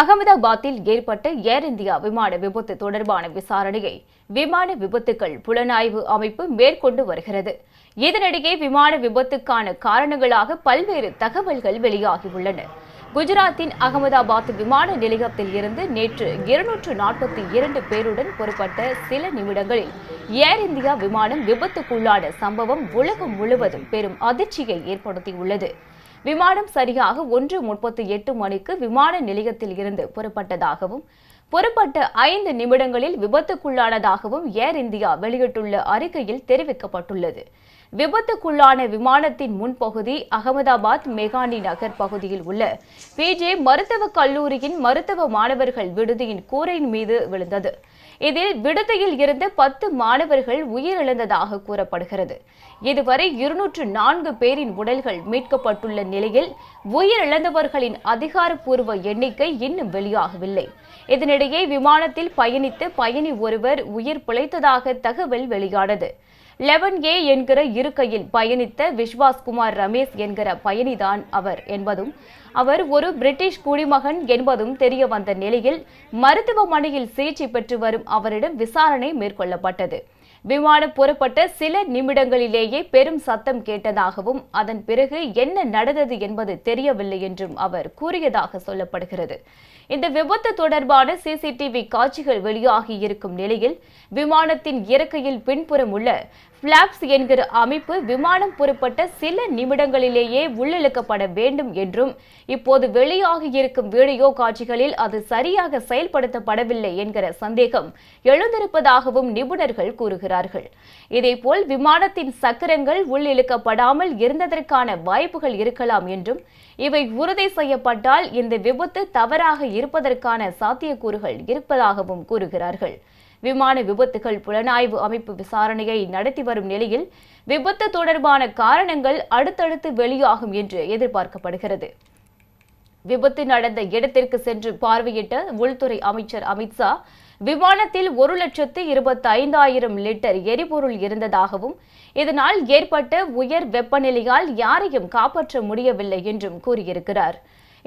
அகமதாபாத்தில் ஏற்பட்ட ஏர் இந்தியா விமான விபத்து தொடர்பான விசாரணையை விமான விபத்துகள் புலனாய்வு அமைப்பு மேற்கொண்டு வருகிறது. இதனிடையே விமான விபத்துக்கான காரணங்களாக பல்வேறு தகவல்கள் வெளியாகியுள்ளன. குஜராத்தின் அகமதாபாத் விமான நிலையத்தில் இருந்து நேற்று இருநூற்று நாற்பத்தி இரண்டு பேருடன் புறப்பட்ட சில நிமிடங்களில் ஏர் இந்தியா விமானம் விபத்துக்குள்ளான சம்பவம் உலகம் முழுவதும் பெரும் அதிர்ச்சியை ஏற்படுத்தியுள்ளது. விமானம் சரியாக ஒன்று முப்பத்தி எட்டு மணிக்கு விமான நிலையத்தில் இருந்து புறப்பட்டதாகவும் புறப்பட்ட ஐந்து நிமிடங்களில் விபத்துக்குள்ளானதாகவும் ஏர் இந்தியா வெளியிட்டுள்ள அறிக்கையில் தெரிவிக்கப்பட்டுள்ளது. விபத்துக்குள்ளான விமானத்தின் முன்பகுதி அகமதாபாத் மெகானி நகர் பகுதியில் உள்ள பிஜே மருத்துவக் கல்லூரியின் மருத்துவ மாணவர்கள் விடுதியின் கூரையின் மீது விழுந்தது. இதில் விடுதியில் இருந்து பத்து மாணவர்கள் உயிரிழந்ததாக கூறப்படுகிறது. இதுவரை இருநூற்று நான்கு பேரின் உடல்கள் மீட்கப்பட்டுள்ள நிலையில் உயிரிழந்தவர்களின் அதிகாரப்பூர்வ எண்ணிக்கை இன்னும் வெளியாகவில்லை. இதனிடையே விமானத்தில் பயணித்து பயணி ஒருவர் உயிர் பிழைத்ததாக தகவல் வெளியானது. லெவன் ஏ என்கிற இருக்கையில் பயணித்த விஸ்வாஸ்குமார் ரமேஷ் என்கிற பயணிதான் அவர் என்பதும் அவர் ஒரு பிரிட்டிஷ் குடிமகன் என்பதும் தெரிய வந்த நிலையில் மருத்துவமனையில் சிகிச்சை பெற்று வரும் அவரிடம் விசாரணை மேற்கொள்ளப்பட்டது. விமானம் புறப்பட்ட சில நிமிடங்களிலேயே பெரும் சத்தம் கேட்டதாகவும் அதன் பிறகு என்ன நடந்தது என்பது தெரியவில்லை என்றும் அவர் கூறியதாக சொல்லப்படுகிறது. இந்த விபத்து தொடர்பான சிசிடிவி காட்சிகள் வெளியாகி இருக்கும் நிலையில் விமானத்தின் இறக்கையில் பின்புறம் உள்ள பிளாப்ஸ் என்கிற அமைப்பு விமானம் புறப்பட்ட சில நிமிடங்களிலேயே உள்ளிழுக்கப்பட வேண்டும் என்றும் இப்போது வெளியாகி இருக்கும் வீடியோ காட்சிகளில் அது சரியாக செயல்படுத்தப்படவில்லை என்கிற சந்தேகம் எழுந்திருப்பதாகவும் நிபுணர்கள் கூறுகிறார்கள். இதேபோல் விமானத்தின் சக்கரங்கள் உள்ளிழுக்கப்படாமல் இருந்ததற்கான வாய்ப்புகள் இருக்கலாம் என்றும் இவை உறுதி செய்யப்பட்டால் இந்த விபத்து தவறாக இருப்பதற்கான சாத்தியக்கூறுகள் இருப்பதாகவும் கூறுகிறார்கள். விமான விபத்துகள் புலனாய்வு அமைப்பு விசாரணையை நடத்தி வரும் நிலையில் விபத்து தொடர்பான காரணங்கள் அடுத்தடுத்து வெளியாகும் என்று எதிர்பார்க்கப்படுகிறது. விபத்து நடந்த இடத்திற்கு சென்று பார்வையிட்ட உள்துறை அமைச்சர் அமித்ஷா விமானத்தில் ஒரு லட்சத்து இருபத்தி ஐந்தாயிரம் லிட்டர் எரிபொருள் இருந்ததாகவும் இதனால் ஏற்பட்ட உயர் வெப்பநிலையால் யாரையும் காப்பாற்ற முடியவில்லை என்றும் கூறியிருக்கிறார்.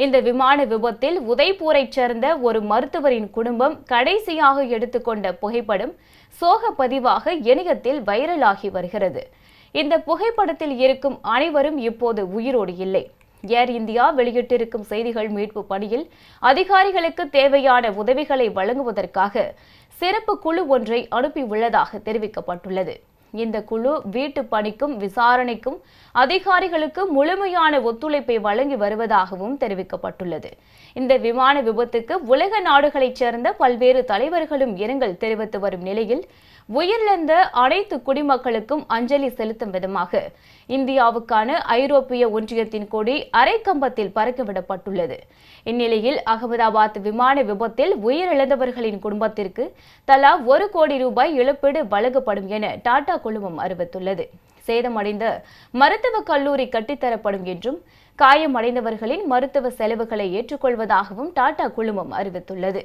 இந்த விமான விபத்தில் உதய்பூரைச் சேர்ந்த ஒரு மருத்துவரின் குடும்பம் கடைசியாக எடுத்துக்கொண்ட புகைப்படம் சோக பதிவாக இணையத்தில் வைரலாகி வருகிறது. இந்த புகைப்படத்தில் இருக்கும் அனைவரும் இப்போது உயிரோடு இல்லை. ஏர் இந்தியா வெளியிட்டிருக்கும் செய்திகள் மீட்பு பணியில் அதிகாரிகளுக்கு தேவையான உதவிகளை வழங்குவதற்காக சிறப்பு குழு ஒன்றை அனுப்பியுள்ளதாக தெரிவிக்கப்பட்டுள்ளது. இந்த குழு வீட்டு பணிக்கும் விசாரணைக்கும் அதிகாரிகளுக்கு முழுமையான ஒத்துழைப்பை வழங்கி வருவதாகவும் தெரிவிக்கப்பட்டுள்ளது. இந்த விமான விபத்துக்கு உலக நாடுகளைச் சேர்ந்த பல்வேறு தலைவர்களும் இரங்கல் தெரிவித்து வரும் நிலையில் உயிரிழந்த அனைத்து குடிமக்களுக்கும் அஞ்சலி செலுத்தும் விதமாக இந்தியாவுக்கான ஐரோப்பிய ஒன்றியத்தின் கொடி அரைக்கம்பத்தில் பறக்கவிடப்பட்டுள்ளது. இந்நிலையில் அகமதாபாத் விமான விபத்தில் உயிரிழந்தவர்களின் குடும்பத்திற்கு தலா ஒரு கோடி ரூபாய் இழப்பீடு வழங்கப்படும் என டாடா குழுமம் அறிவித்துள்ளது. சேதமடைந்த மருத்துவக் கல்லூரி கட்டித்தரப்படும் என்றும் காயமடைந்தவர்களின் மருத்துவ செலவுகளை ஏற்றுக்கொள்வதாகவும் டாடா குழுமம் அறிவித்துள்ளது.